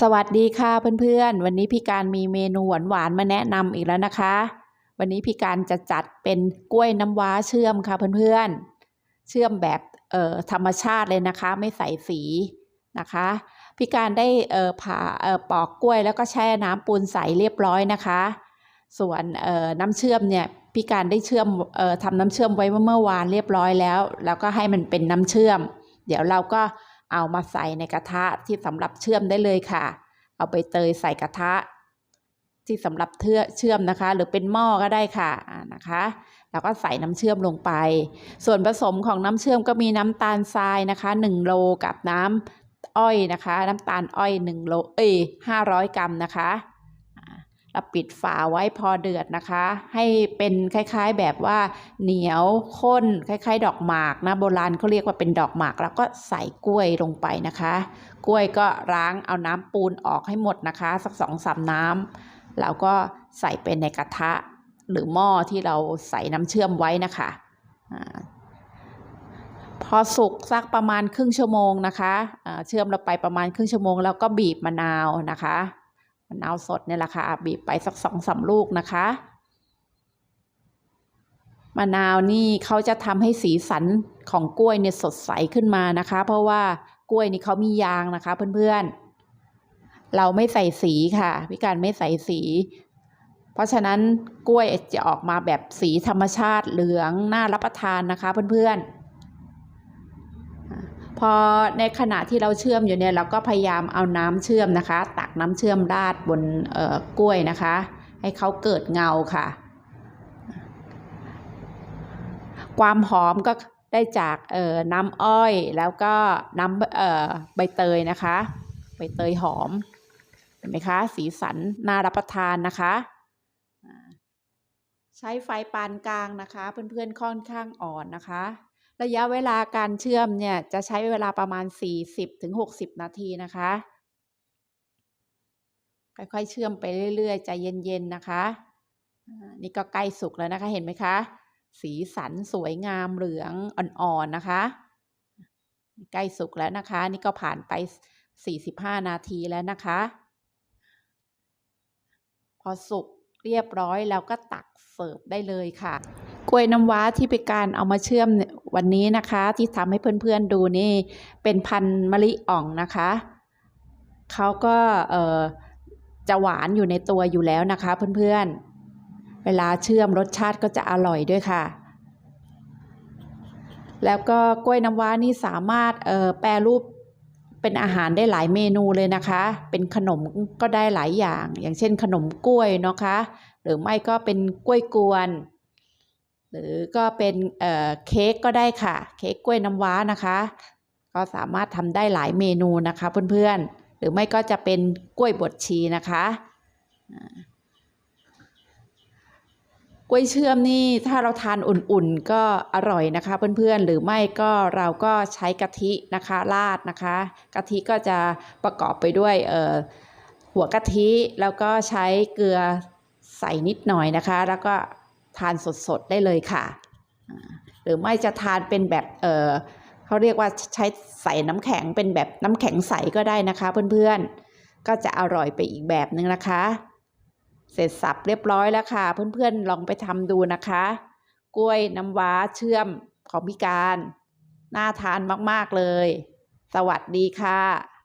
สวัสดีค่ะเพื่อนๆ วันนี้พี่การมีเมนูหวานๆมาแนะนำอีกแล้วนะคะ วันนี้พี่การจะจัดเป็นกล้วยน้ำว้าเชื่อมค่ะเพื่อนๆ เชื่อมแบบเอ่อธรรมชาติเลยนะคะ ไม่ใส่สีนะคะพี่การได้เอ่อผ่าเอ่อปอกกล้วยแล้วก็แช่น้ำปูนใสเรียบร้อยนะคะ ส่วนเอ่อน้ำเชื่อมเนี่ยพี่การได้เชื่อมเอ่อทำน้ำเชื่อมไว้เมื่อวานเรียบร้อยแล้ว แล้วก็ให้มันเป็นน้ำเชื่อม เดี๋ยวเราก็ เอามาใส่ในกระทะที่สำหรับเชื่อมได้เลยค่ะ เอาไปเตยใส่กระทะ ที่สำหรับเทือเชื่อมนะคะ หรือเป็นหม้อก็ได้ค่ะนะคะ แล้วก็ใส่น้ำเชื่อมลงไป ส่วนผสมของน้ำเชื่อมก็มีน้ำตาลทรายนะคะ1โลกับน้ำอ้อยนะคะ น้ำตาลอ้อย1โลเอ้ย500 กรัมนะคะ เราปิดฝาไว้พอเดือดนะคะ ให้เป็นคล้ายๆแบบว่าเหนียวข้นคล้ายๆ ดอกหมากนะโบราณเขาเรียกว่าเป็นดอกหมาก แล้วก็ใส่กล้วยลงไปนะคะ กล้วยก็ล้างเอาน้ำปูนออกให้หมดนะคะ สักสองสามน้ำแล้วก็ใส่ไปในกระทะหรือหม้อที่เราใส่น้ำเชื่อมไว้นะคะอาพอสุกสักประมาณครึ่งชั่วโมงนะคะ เชื่อมเราไปประมาณครึ่งชั่วโมง แล้วก็บีบมะนาวนะคะ มะนาวสดเนี่ยแหละค่ะบีบไปสักสองสามลูกนะคะมะนาวนี่เขาจะทำให้สีสันของกล้วยเนี่ยสดใสขึ้นมานะคะ เพราะว่ากล้วยนี่เขามียางนะคะ เพื่อนๆ เราไม่ใส่สีค่ะพี่การไม่ใส่สี เพราะฉะนั้นกล้วยจะออกมาแบบสีธรรมชาติเหลืองน่ารับประทานนะคะ เพื่อนๆ พอในขณะที่เราเชื่อมอยู่เนี่ยเราก็พยายามเอาน้ำเชื่อมนะคะ ตักน้ำเชื่อมราดบนเอ่อกล้วยนะคะ ให้เขาเกิดเงาค่ะ ความหอมก็ได้จากเอ่อน้ำอ้อยแล้วก็น้ำเอ่อใบเตยนะคะ ใบเตยหอมเห็นไหมคะ สีสันน่ารับประทานนะคะ ใช้ไฟปานกลางนะคะ เพื่อนๆค่อนข้างอ่อนนะคะ ระยะเวลาการเชื่อมเนี่ยจะใช้เวลาประมาณ 40-60 นาทีนะคะ ค่อยๆเชื่อมไปเรื่อยๆใจเย็นๆนะคะ นี่ก็ใกล้สุกแล้วนะคะเห็นไหมคะ สีสันสวยงามเหลืองอ่อนๆนะคะใกล้สุกแล้วนะคะ นี่ก็ผ่านไป 45 นาทีแล้วนะคะ พอสุกเรียบร้อยแล้วก็ตักเสิร์ฟได้เลยค่ะ กล้วยน้ำว้าที่เป็นการเอามาเชื่อมเนี่ย วันนี้นะคะที่ทำให้เพื่อนๆดูนี่เป็นพันมะลิอ่องนะคะเขาก็เอ่อจะหวานอยู่ในตัวอยู่แล้วนะคะเพื่อนๆ เวลาเชื่อมรสชาติก็จะอร่อยด้วยค่ะ แล้วก็กล้วยน้ำว้านี่สามารถเอ่อแปรรูปเป็นอาหารได้หลายเมนูเลยนะคะ เป็นขนมก็ได้หลายอย่าง อย่างเช่นขนมกล้วยเนาะคะ หรือไม่ก็เป็นกล้วยกวน หรือก็เป็นเอ่อเค้กก็ได้ค่ะ เค้กกล้วยน้ำว้านะคะ ก็สามารถทำได้หลายเมนูนะคะเพื่อนๆ หรือไม่ก็จะเป็นกล้วยบดชีนะคะกล้วยเชื่อมนี่ถ้าเราทานอุ่นๆก็อร่อยนะคะเพื่อนๆ หรือไม่ก็เราก็ใช้กะทินะคะราดนะคะ กะทิก็จะประกอบไปด้วยเอ่อหัวกะทิแล้วก็ใช้เกลือใส่นิดหน่อยนะคะ แล้วก็ ทานสดๆได้เลยค่ะ หรือไม่จะทานเป็นแบบเออเขาเรียกว่าใช้ใส่น้ำแข็งเป็นแบบน้ำแข็งใสก็ได้นะคะเพื่อนๆ ก็จะอร่อยไปอีกแบบนึงนะคะ เสร็จสับเรียบร้อยแล้วค่ะ เพื่อนๆลองไปทำดูนะคะ กล้วยน้ำว้าเชื่อมของพี่การ น่าทานมากๆเลย สวัสดีค่ะ